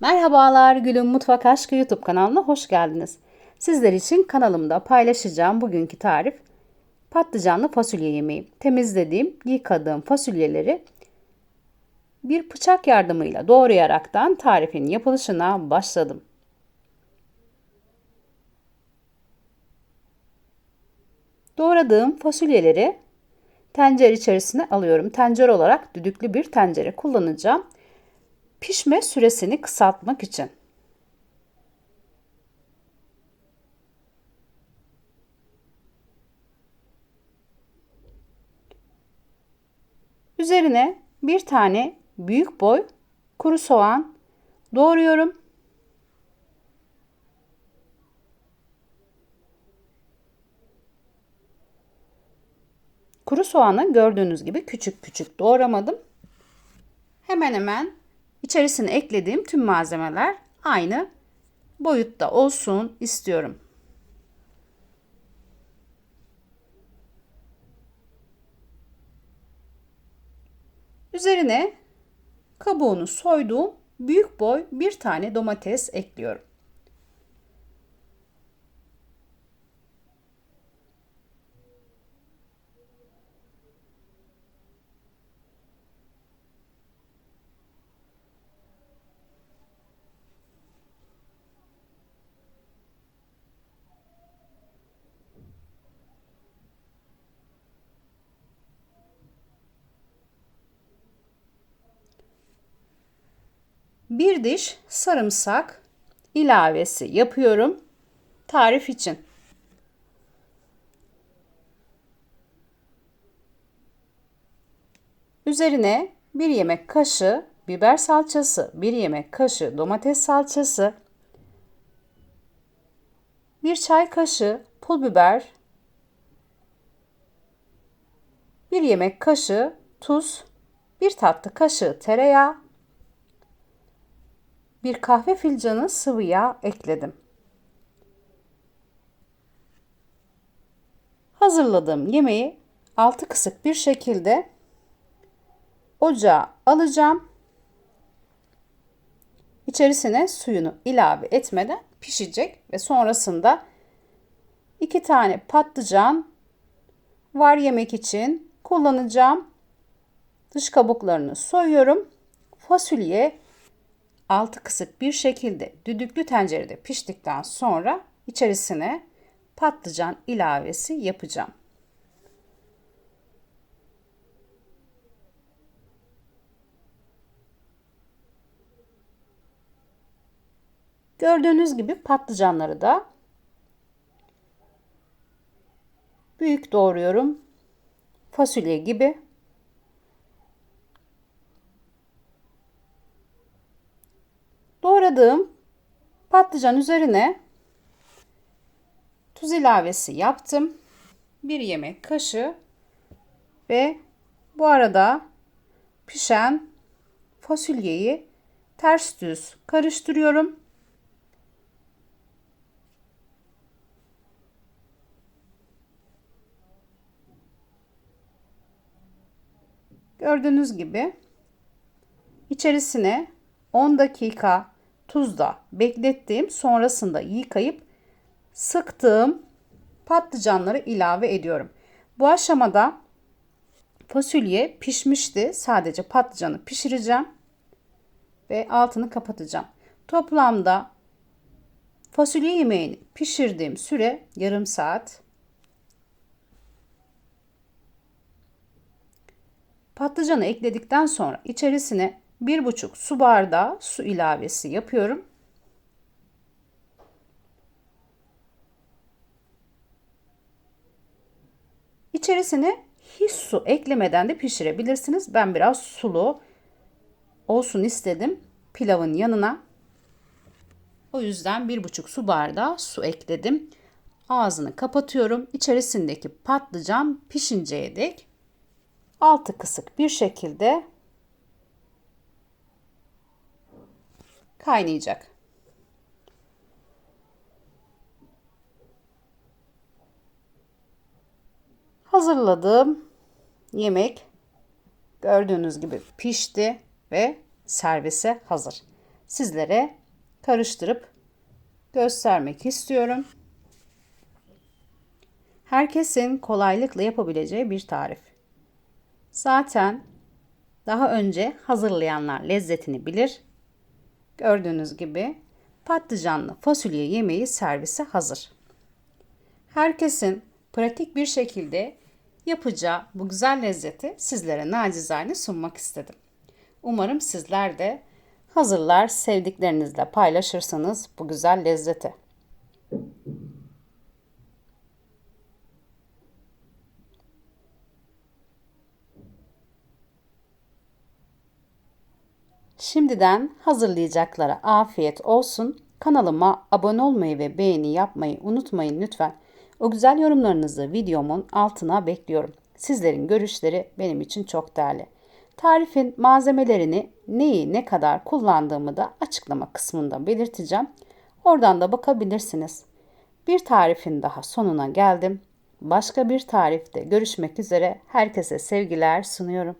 Merhabalar Gül'ün Mutfak Aşkı YouTube kanalına hoş geldiniz. Sizler için kanalımda paylaşacağım bugünkü tarif patlıcanlı fasulye yemeği. Temizlediğim, yıkadığım fasulyeleri bir bıçak yardımıyla doğrayaraktan tarifin yapılışına başladım. Doğradığım fasulyeleri tencere içerisine alıyorum. Tencere olarak düdüklü bir tencere kullanacağım. Pişme süresini kısaltmak için. Üzerine bir tane büyük boy kuru soğan doğruyorum. Kuru soğanı gördüğünüz gibi küçük küçük doğramadım. Hemen hemen içerisine eklediğim tüm malzemeler aynı boyutta olsun istiyorum. Üzerine kabuğunu soyduğum büyük boy bir tane domates ekliyorum. Bir diş sarımsak ilavesi yapıyorum tarif için. Üzerine bir yemek kaşığı biber salçası, bir yemek kaşığı domates salçası, bir çay kaşığı pul biber, bir yemek kaşığı tuz, bir tatlı kaşığı tereyağı, bir kahve fincanı sıvı yağ ekledim. Hazırladığım yemeği altı kısık bir şekilde ocağa alacağım. İçerisine suyunu ilave etmeden pişecek ve sonrasında iki tane patlıcan var yemek için kullanacağım. Dış kabuklarını soyuyorum. Fasulye altı kısık bir şekilde düdüklü tencerede piştikten sonra içerisine patlıcan ilavesi yapacağım. Gördüğünüz gibi patlıcanları da büyük doğruyorum. Fasulye gibi Doğradığım patlıcan üzerine tuz ilavesi yaptım. Bir yemek kaşığı ve bu arada pişen fasulyeyi ters düz karıştırıyorum. Gördüğünüz gibi içerisine 10 dakika tuzda beklettiğim sonrasında yıkayıp sıktığım patlıcanları ilave ediyorum. Bu aşamada fasulye pişmişti. Sadece patlıcanı pişireceğim ve altını kapatacağım. Toplamda fasulye yemeğini pişirdiğim süre yarım saat. Patlıcanı ekledikten sonra içerisine 1,5 su bardağı su ilavesi yapıyorum. İçerisine hiç su eklemeden de pişirebilirsiniz. Ben biraz sulu olsun istedim pilavın yanına. O yüzden 1,5 su bardağı su ekledim. Ağzını kapatıyorum. İçerisindeki patlıcan pişinceye dek altı kısık bir şekilde kaynayacak. Hazırladığım yemek gördüğünüz gibi pişti ve servise hazır. sizlere karıştırıp göstermek istiyorum. Herkesin kolaylıkla yapabileceği bir tarif. Zaten daha önce hazırlayanlar lezzetini bilir. Gördüğünüz gibi patlıcanlı fasulye yemeği servise hazır. Herkesin pratik bir şekilde yapacağı bu güzel lezzeti sizlere nacizane sunmak istedim. Umarım sizler de hazırlar sevdiklerinizle paylaşırsınız bu güzel lezzeti. Şimdiden hazırlayacaklara afiyet olsun. Kanalıma abone olmayı ve beğeni yapmayı unutmayın lütfen. O güzel yorumlarınızı videomun altına bekliyorum. Sizlerin görüşleri benim için çok değerli. Tarifin malzemelerini neyi ne kadar kullandığımı da açıklama kısmında belirteceğim. Oradan da bakabilirsiniz. Bir tarifin daha sonuna geldim. Başka bir tarifte görüşmek üzere. Herkese sevgiler sunuyorum.